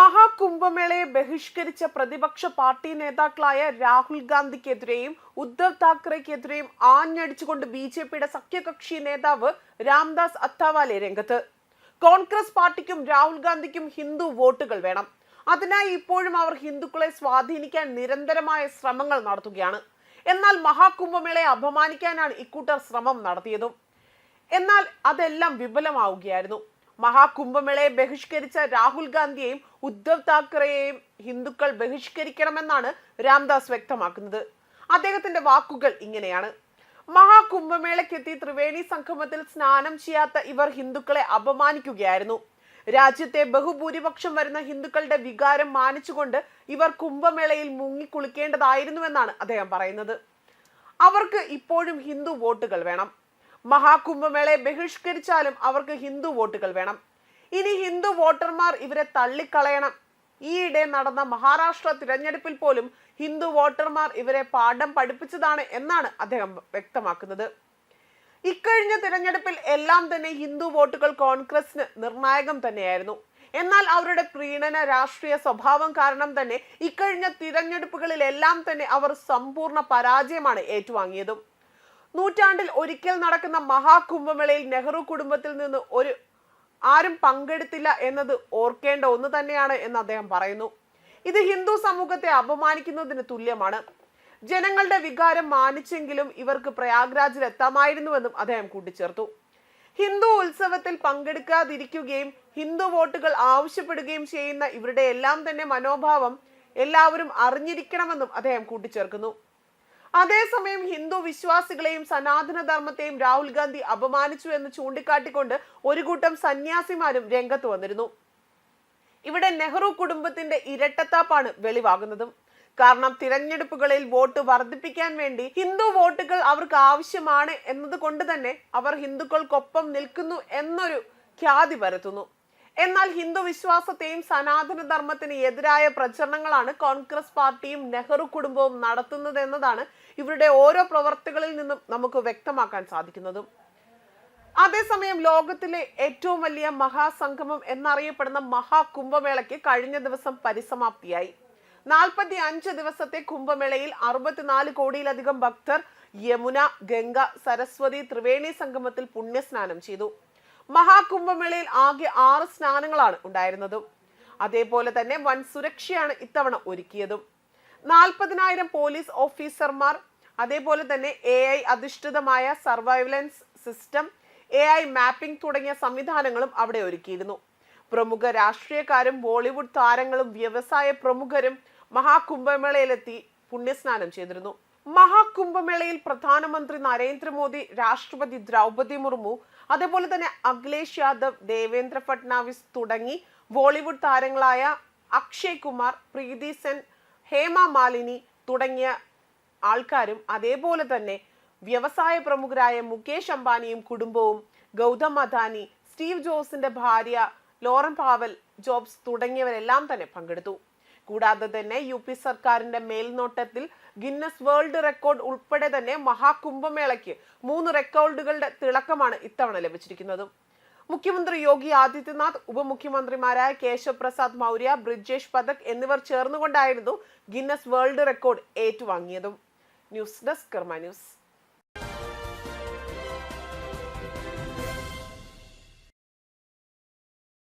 മഹാകുംഭമേളയെ ബഹിഷ്കരിച്ച പ്രതിപക്ഷ പാർട്ടി നേതാക്കളായ രാഹുൽ ഗാന്ധിക്കെതിരെയും ഉദ്ധവ് താക്കറെക്കെതിരെയും ആഞ്ഞടിച്ചുകൊണ്ട് ബി ജെ പിയുടെ സഖ്യകക്ഷി നേതാവ് രാംദാസ് അത്താവാലെ രംഗത്ത്. കോൺഗ്രസ് പാർട്ടിക്കും രാഹുൽ ഗാന്ധിക്കും ഹിന്ദു വോട്ടുകൾ വേണം. അതിനായി ഇപ്പോഴും അവർ ഹിന്ദുക്കളെ സ്വാധീനിക്കാൻ നിരന്തരമായ ശ്രമങ്ങൾ നടത്തുകയാണ്. എന്നാൽ മഹാകുംഭമേളയെ അപമാനിക്കാനാണ് ഇക്കൂട്ടർ ശ്രമം നടത്തിയതും. എന്നാൽ അതെല്ലാം വിഫലമാവുകയായിരുന്നു. മഹാകുംഭമേളയെ ബഹിഷ്കരിച്ച രാഹുൽ ഗാന്ധിയെയും ഉദ്ധവ് താക്കറെയെയും ഹിന്ദുക്കൾ ബഹിഷ്കരിക്കണമെന്നാണ് രാംദാസ് വ്യക്തമാക്കുന്നത്. അദ്ദേഹത്തിന്റെ വാക്കുകൾ ഇങ്ങനെയാണ്. മഹാകുംഭമേളയ്ക്കെത്തി ത്രിവേണി സംഗമത്തിൽ സ്നാനം ചെയ്യാത്ത ഇവർ ഹിന്ദുക്കളെ അപമാനിക്കുകയായിരുന്നു. രാജ്യത്തെ ബഹുഭൂരിപക്ഷം വരുന്ന ഹിന്ദുക്കളുടെ വികാരം മാനിച്ചുകൊണ്ട് ഇവർ കുംഭമേളയിൽ മുങ്ങിക്കുളിക്കേണ്ടതായിരുന്നുവെന്നാണ് അദ്ദേഹം പറയുന്നത്. അവർക്ക് ഇപ്പോഴും ഹിന്ദു വോട്ടുകൾ വേണം. മഹാകുംഭമേളയെ ബഹിഷ്കരിച്ചാലും അവർക്ക് ഹിന്ദു വോട്ടുകൾ വേണം. ഇനി ഹിന്ദു വോട്ടർമാർ ഇവരെ തള്ളിക്കളയണം. ഈയിടെ നടന്ന മഹാരാഷ്ട്ര തിരഞ്ഞെടുപ്പിൽ പോലും ഹിന്ദു വോട്ടർമാർ ഇവരെ പാഠം പഠിപ്പിച്ചതാണ് എന്നാണ് അദ്ദേഹം വ്യക്തമാക്കുന്നത്. ഇക്കഴിഞ്ഞ തിരഞ്ഞെടുപ്പിൽ എല്ലാം തന്നെ ഹിന്ദു വോട്ടുകൾ കോൺഗ്രസിന് നിർണായകം തന്നെയായിരുന്നു. എന്നാൽ അവരുടെ പ്രീണന രാഷ്ട്രീയ സ്വഭാവം കാരണം തന്നെ ഇക്കഴിഞ്ഞ തിരഞ്ഞെടുപ്പുകളിലെല്ലാം തന്നെ അവർ സമ്പൂർണ പരാജയമാണ് ഏറ്റുവാങ്ങിയതും. നൂറ്റാണ്ടിൽ ഒരിക്കൽ നടക്കുന്ന മഹാകുംഭമേളയിൽ നെഹ്റു കുടുംബത്തിൽ നിന്ന് ഒരു ആരും പങ്കെടുത്തില്ല എന്നത് ഓർക്കേണ്ട ഒന്ന് തന്നെയാണ് എന്ന് അദ്ദേഹം പറയുന്നു. ഇത് ഹിന്ദു സമൂഹത്തെ അപമാനിക്കുന്നതിന് തുല്യമാണ്. ജനങ്ങളുടെ വികാരം മാനിച്ചെങ്കിലും ഇവർക്ക് പ്രയാഗ്രാജിൽ എത്താമായിരുന്നുവെന്നും അദ്ദേഹം കൂട്ടിച്ചേർത്തു. ഹിന്ദു ഉത്സവത്തിൽ പങ്കെടുക്കാതിരിക്കുകയും ഹിന്ദു വോട്ടുകൾ ആവശ്യപ്പെടുകയും ചെയ്യുന്ന ഇവരുടെ എല്ലാം തന്നെ മനോഭാവം എല്ലാവരും അറിഞ്ഞിരിക്കണമെന്നും അദ്ദേഹം കൂട്ടിച്ചേർക്കുന്നു. അതേസമയം ഹിന്ദു വിശ്വാസികളെയും സനാതനധർമ്മത്തെയും രാഹുൽ ഗാന്ധി അപമാനിച്ചു എന്ന് ചൂണ്ടിക്കാട്ടിക്കൊണ്ട് ഒരു കൂട്ടം സന്യാസിമാരും രംഗത്ത് വന്നിരുന്നു. ഇവിടെ നെഹ്റു കുടുംബത്തിന്റെ ഇരട്ടത്താപ്പാണ് വെളിവാകുന്നതും. കാരണം തിരഞ്ഞെടുപ്പുകളിൽ വോട്ട് വർദ്ധിപ്പിക്കാൻ വേണ്ടി ഹിന്ദു വോട്ടുകൾ അവർക്ക് ആവശ്യമാണ് എന്നത് കൊണ്ട് തന്നെ അവർ ഹിന്ദുക്കൾക്കൊപ്പം നിൽക്കുന്നു എന്നൊരു ഖ്യാതി പരത്തുന്നു. എന്നാൽ ഹിന്ദു വിശ്വാസത്തെയും സനാതന ധർമ്മത്തിന് എതിരായ പ്രചരണങ്ങളാണ് കോൺഗ്രസ് പാർട്ടിയും നെഹ്റു കുടുംബവും നടത്തുന്നത് എന്നതാണ് ഇവരുടെ ഓരോ പ്രവർത്തികളിൽ നിന്നും നമുക്ക് വ്യക്തമാക്കാൻ സാധിക്കുന്നതും. അതേസമയം ലോകത്തിലെ ഏറ്റവും വലിയ മഹാസംഗമം എന്നറിയപ്പെടുന്ന മഹാകുംഭമേളയ്ക്ക് കഴിഞ്ഞ ദിവസം പരിസമാപ്തിയായി. നാൽപ്പത്തി അഞ്ച് ദിവസത്തെ കുംഭമേളയിൽ അറുപത്തിനാല് കോടിയിലധികം ഭക്തർ യമുന ഗംഗ സരസ്വതി ത്രിവേണി സംഗമത്തിൽ പുണ്യസ്നാനം ചെയ്തു. മഹാകുംഭമേളയിൽ ആകെ ആറ് സ്നാനങ്ങളാണ് ഉണ്ടായിരുന്നതും. അതേപോലെ തന്നെ വൻ സുരക്ഷയാണ് ഇത്തവണ ഒരുക്കിയതും. നാൽപ്പതിനായിരം പോലീസ് ഓഫീസർമാർ അതേപോലെ തന്നെ എ ഐ അധിഷ്ഠിതമായ surveillance system A I mapping തുടങ്ങിയ സംവിധാനങ്ങളും അവിടെ ഒരുക്കിയിരുന്നു. പ്രമുഖ രാഷ്ട്രീയക്കാരും ബോളിവുഡ് താരങ്ങളും വ്യവസായ പ്രമുഖരും മഹാകുംഭമേളയിലെത്തി പുണ്യസ്നാനം ചെയ്തിരുന്നു. മഹാകുംഭമേളയിൽ പ്രധാനമന്ത്രി നരേന്ദ്രമോദി രാഷ്ട്രപതി ദ്രൗപതി മുർമു അതേപോലെ തന്നെ അഖിലേഷ് യാദവ് ദേവേന്ദ്ര ഫട്നാവിസ് തുടങ്ങി ബോളിവുഡ് താരങ്ങളായ അക്ഷയ് കുമാർ പ്രീതി സെൻ ഹേമ മാലിനി തുടങ്ങിയ ആൾക്കാരും അതേപോലെ തന്നെ വ്യവസായ പ്രമുഖരായ മുകേഷ് അംബാനിയും കുടുംബവും ഗൗതം അദാനി സ്റ്റീവ് ജോസിന്റെ ഭാര്യ ലോറൻ പാവൽ ജോബ്സ് തുടങ്ങിയവരെല്ലാം തന്നെ പങ്കെടുത്തു. കൂടാതെ തന്നെ യു പി സർക്കാരിന്റെ മേൽനോട്ടത്തിൽ ഗിന്നസ് വേൾഡ് റെക്കോർഡ് ഉൾപ്പെടെ തന്നെ മഹാകുംഭമേളയ്ക്ക് മൂന്ന് റെക്കോർഡുകളുടെ തിളക്കമാണ് ഇത്തവണ ലഭിച്ചിരിക്കുന്നത്. മുഖ്യമന്ത്രി യോഗി ആദിത്യനാഥ് ഉപമുഖ്യമന്ത്രിമാരായ കേശവ് പ്രസാദ് മൗര്യ ബ്രിജേഷ് പഥക് എന്നിവർ ചേർന്നുകൊണ്ടായിരുന്നു Guinness world record ഏറ്റുവാങ്ങിയതും. News desk Karma news.